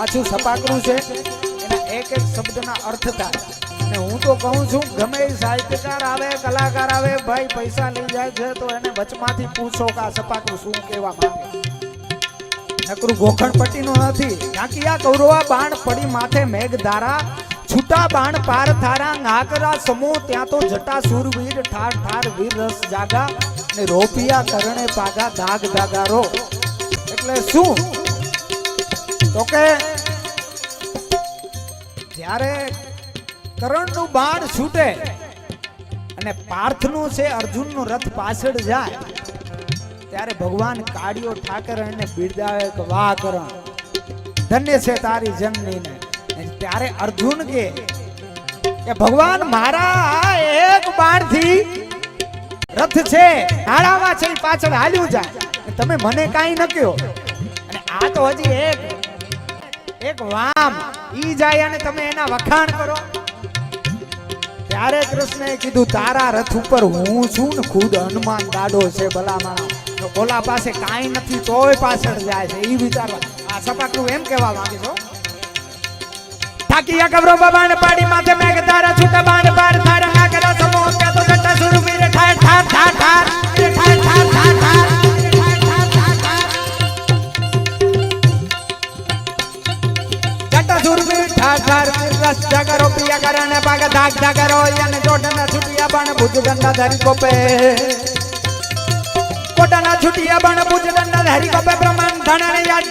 પાછું સપાકડું છે. એના એક એક શબ્દના અર્થ થાય અને હું તો કહું છું, ગમે સાહિત્યકાર આવે, કલાકાર આવે, ભાઈ પૈસા લઈ જાય છે, તો એને વચમાંથી પૂછો કે આ સપાકડું શું કહેવા માંગે. નકરું ગોખણ પટ્ટીનો નથી ઢાંકિયા કૌરવા બાણ પડી માથે મેઘધારા છૂટા બાણ પાર થારા નાગરા સમૂહ, ત્યાં તો જટા સુરવીર, ઠાર ઠાર વીર રસ જાગા. ને રોપિયા કરણે પાગા દાગ દાગારો એટલે શું? તો જ્યારે કરણનું બાણ છૂટે અને પાર્થનું છે અર્જુનનો રથ પાછળ જાય, ત્યારે ભગવાન કાળિયો ઠાકર એને બિરદાવે કે, વાહ કરણ, ધન્ય છે તારી જનનીને. ત્યારે અર્જુન કે કે, ભગવાન મારા એક એક બાણથી રથ છે હાડામાં છે પાછળ હાલ્યું જાય. તમે મને કાંઈ ન કહો. અને આ તો હજી એક એક વામ. ઈ જાય અને તમે એના વખાણ કરો. ત્યારે કૃષ્ણએ કીધું, તારા રથ ઉપર હું છું ને ખુદ હનુમાન દાડો છે ભલામણ. તો ઓલા પાસે કાંઈ નથી, તોય પાછળ જાય છે. ઈ વિચારવા આ સપાટું એમ કહેવા માંગે છો થાકી કબરો બાબાને પાડી માથે મેઘ, તારા છૂટા બાણ જટા સુરવીર ઠાર રસ જગરો પિયા કરણે પાગ ધાક ધાગરો યને છૂટિયા પણ ભુજ દંડા ધરી કોપે. કોટાના છૂટિયા પણ ભુજ દંડા ધરી કોપે પ્રમાણ ધણને યાદ